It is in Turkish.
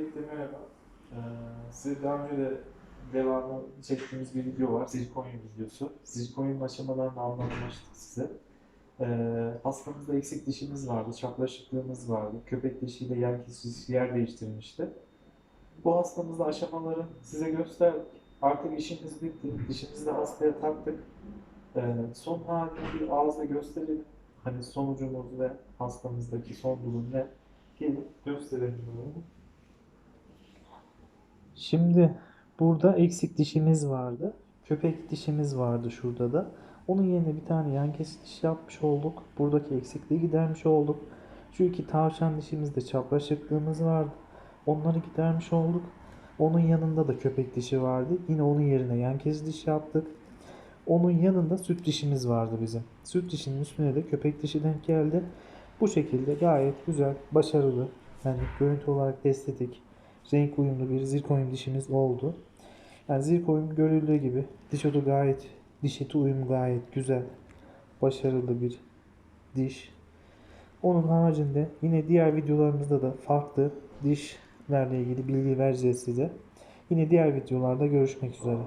Öncelikle merhaba. Ee, size daha önce de devamlı çektiğimiz bir video var. Zirconia videosu. Zirconia'nın aşamalarını anlatmıştık size. Ee, hastamızda eksik dişimiz vardı, çapraşıklığımız vardı. Köpek dişiyle yer yer değiştirmişti. Bu hastamızda aşamaları size gösterdik. Artık işimiz bitti. Dişimizi de hastaya taktık. Ee, son halini bir ağızla gösterelim. Hani sonucumuz ve hastamızdaki son durum ne? Gelin gösterelim bunu. Şimdi burada eksik dişimiz vardı. Köpek dişimiz vardı şurada da. Onun yerine bir tane yan kesit diş yapmış olduk. Buradaki eksikliği gidermiş olduk. İki tavşan dişimizde çapraşıklığımız vardı. Onları gidermiş olduk. Onun yanında da köpek dişi vardı. Yine onun yerine yan kesit diş yaptık. Onun yanında süt dişimiz vardı bizim. Süt dişinin üstüne de köpek dişi denk geldi. Bu şekilde gayet güzel, başarılı. Yani görüntü olarak estetik, renk uyumlu bir zirkonyum dişimiz oldu. Yani zirkonyum görüldüğü gibi diş otu gayet, diş eti uyumu gayet güzel, başarılı bir diş. Onun haricinde yine diğer videolarımızda da farklı dişlerle ilgili bilgi vereceğiz size. Yine diğer videolarda görüşmek üzere.